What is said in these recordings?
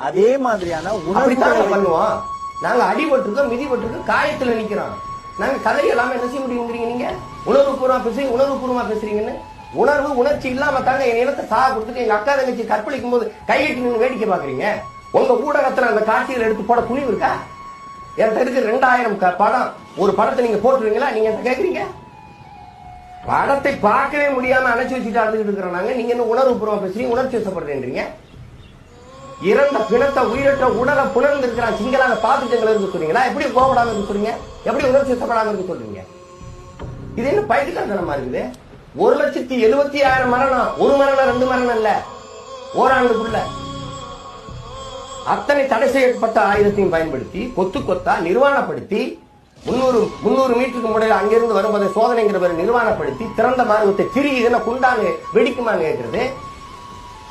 அதே மாதிரியான அப்படித்தான் உணர்வு பண்ணுவோம் நாங்க அடிபட்டிருக்கோம் மிதிபட்டிருக்கோம் காயத்துல நிக்கிறோம். நாங்க கதை எல்லாமே என்ன செய்ய முடியுங்கிறீங்க நீங்க? உணர்வு பூர்வமா பேசுறீங்க உணர்வு பூர்வமா பேசுறீங்கன்னு. உணர்வு உணர்ச்சி இல்லாம தாங்க என் இனத்தை சாக கொடுத்துட்டு எங்க அக்கா தங்கச்சி கற்பழிக்கும் போது கையிட்டு நின்று வேடிக்கை பாக்குறீங்க உங்க ஊடகத்துல அந்த காட்சிகள் எடுத்து போட துணிவு இருக்கா? என்கிட்ட இருக்கு ரெண்டாயிரம் க- படம் ஒரு படத்தை நீங்க போட்டுருவீங்களா? நீங்க என்ன கேக்குறீங்க? படத்தை பார்க்கவே முடியாம அணைச்சு வச்சுட்டு அழுதுகிட்டு இருக்கிறோம் நாங்க. நீங்க என்ன உணர்வு பூர்வமா பேசுறீங்க உணர்ச்சி வசப்படுறேன்றீங்க? இறந்த பிணத்தை உயிரிட்ட உடலை புணர்ந்து இருக்கிறான் சிங்களாக பார்த்துட்டு இருக்க சொல்றீங்களா எப்படி கோபடாம இருக்க சொல்றீங்க எப்படி உணர்ச்சி வசப்படாம இருக்க சொல்றீங்க? இது என்ன பயிற்சிக்காரத்தனமா இருக்குது? ஒரு லட்சத்தி எழுபத்தி ஆயிரம் மரணம். ஒரு மரணம் ரெண்டு மரணம் இல்ல. ஓராண்டுக்குள்ள. அத்தனை தடை செய்யப்பட்ட ஆயுதத்தையும் பயன்படுத்தி கொத்து கொத்தா நிர்வாணப்படுத்தி முன்னூறு முன்னூறு மீட்டருக்கு முறையில் அங்கிருந்து வரும்போது சோதனைங்கிற நிர்வாணப்படுத்தி திறந்த மார்க்கத்தை திரியுதுன்னு இதெல்லாம் குண்டாங்க வெடிக்குமான்னு கேட்கறது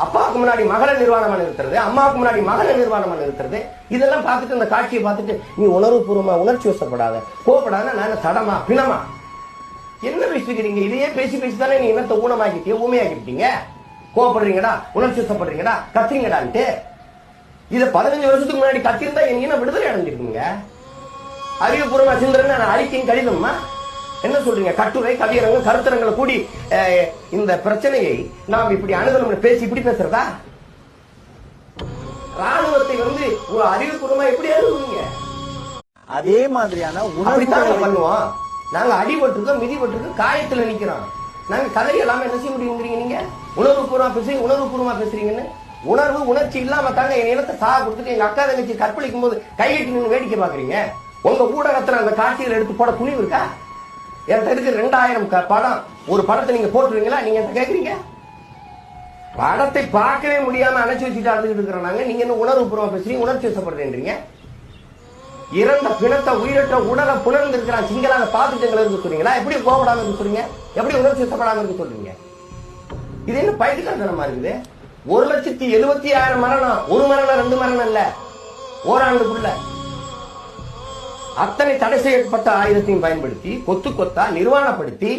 அப்பாவுக்கு முன்னாடி மகள நிர்வாணமா இருக்கிறது அம்மாவுக்கு முன்னாடி மகள நிர்வாணமா நிறுத்துறது இதெல்லாம் பார்த்துட்டு இந்த காட்சியை பார்த்துட்டு நீ உணர்வுபூர்வமா உணர்ச்சி வசப்படாத. கோபப்படாத நான் தடமா பிணமா. என்ன பேசிக்கிறீங்க? இதையே பேசி பேசி தானே நீ என்னத்தை ஊனமாக்கிட்டீங்க ஊமையாக்கிட்டீங்க கோபப்படுறீங்கடா உணர்ச்சி வசப்படுறீங்கடா கத்துறீங்கடான்ட்டு. இதை பதினஞ்சு வருஷத்துக்கு முன்னாடி கத்திருந்தா என் இனம் விடுதலை அடைஞ்சிருக்குங்க. அறிவுபூர்வமா சிந்தனை நான் அறிக்கையும் கடிதம்மா? என்ன சொல்றீங்க? கட்டுரை கவியரங்கம் கருத்தரங்களை கூடி இந்த பிரச்சனையை நாம் இப்படி அணுகணும் பேசி இப்படி பேசுறதா? ராணுவத்தை வந்து ஒரு அறிவுபூர்வமா எப்படி அணுகுவீங்க? அதே மாதிரியான உணர்வு பண்ணுவோம். நாங்க அடிபட்டிருக்கோம் மிதிபட்டிருக்கோம் காயத்துல நிக்கிறோம். நாங்க கதை எல்லாமே என்ன செய்ய முடியுங்கிறீங்க நீங்க? உணர்வு பூர்வமா பேசுறீங்க உணர்வு பூர்வமா பேசுறீங்கன்னு. உணர்வு உணர்ச்சி இல்லாம தாங்க என் இனத்தை சாக கொடுத்துட்டு எங்க அக்கா தங்கச்சி கற்பழிக்கும் போது கையிட்டு நின்று வேடிக்கை பாக்குறீங்க உங்க ஊடகத்துல அந்த காட்சிகள் எடுத்து போட துணிவு இருக்கா? என்கிட்ட இருக்கு ரெண்டாயிரம் க- படம் ஒரு படத்தை நீங்க போட்டுருவீங்களா? நீங்க என்ன கேக்குறீங்க? படத்தை பார்க்கவே முடியாம அணைச்சு வச்சுட்டு அழுதுகிட்டு இருக்கிறாங்க நீங்க. என்ன உணர்வு பூர்வமா பேசுறீங்க? உணர்ச்சி வசப்படுறீங்க இறந்த பிணத்தை உயிரற்ற உடலை புணர்ந்து இருக்கிறான் சிங்களாக பார்த்துட்டு இருக்க சொல்றீங்களா? எப்படி கோபடாம இருக்க சொல்றீங்க? எப்படி உணர்ச்சி வசப்படாம இருக்க சொல்றீங்க? இது என்ன பயிற்சிக்காரத்தனமா இருக்குது? ஒரு லட்சத்தி எழுபத்தி ஆயிரம் மரணம். ஒரு மரணம் ரெண்டு மரணம் இல்ல. ஓராண்டுக்குள்ள. அத்தனை தடை செய்யப்பட்ட ஆயுதத்தையும் பயன்படுத்தி கொத்து கொத்தா நிர்வாணப்படுத்தி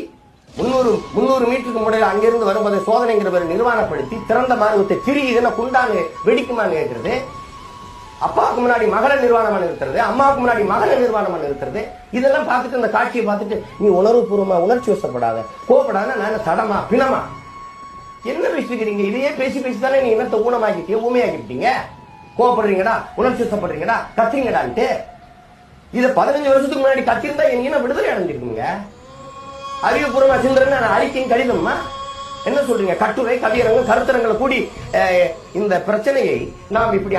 முன்னூறு முன்னூறு மீட்டருக்கு முறையில் அங்கிருந்து வருவதை சோதனைங்கிற பேர் நிர்வாணப்படுத்தி திறந்த மார்க்கத்தை திரியுதுன்னு குண்டாங்க வெடிக்குமான்னு கேட்கறது அப்பாவுக்கு முன்னாடி மகள நிர்வாணம் இருக்கிறது அம்மாவுக்கு முன்னாடி மகள நிர்வாணம் இருக்கிறது இதெல்லாம் பார்த்துட்டு இந்த காட்சியை பார்த்துட்டு நீ உணர்வு பூர்வமா உணர்ச்சி வசப்படாத கோவப்படாத நான் தடமா பிணமா? என்ன பேசிக்கிறீங்க? இதையே பேசி பேசி தானே நீ என்னத்தை ஊனமாக்கிட்டீங்க ஊமையாக்கிட்டீங்க. கோபப்படுறீங்கடா உணர்ச்சி வசப்படுறீங்கடா கத்துறீங்கடான்ட்டு. இதை பதினஞ்சு வருஷத்துக்கு முன்னாடி கத்திருந்தா என்ன விடுதலை அடைஞ்சிருக்குங்க. அறிவுபூர்வ சிந்தரன் நான் அறிக்கையும் கடிதம்மா. என்ன சொல்றீங்க? கட்டுரை கவியரங்கம் கருத்தரங்களை கூடி இந்த பிரச்சனையை நாம் இப்படி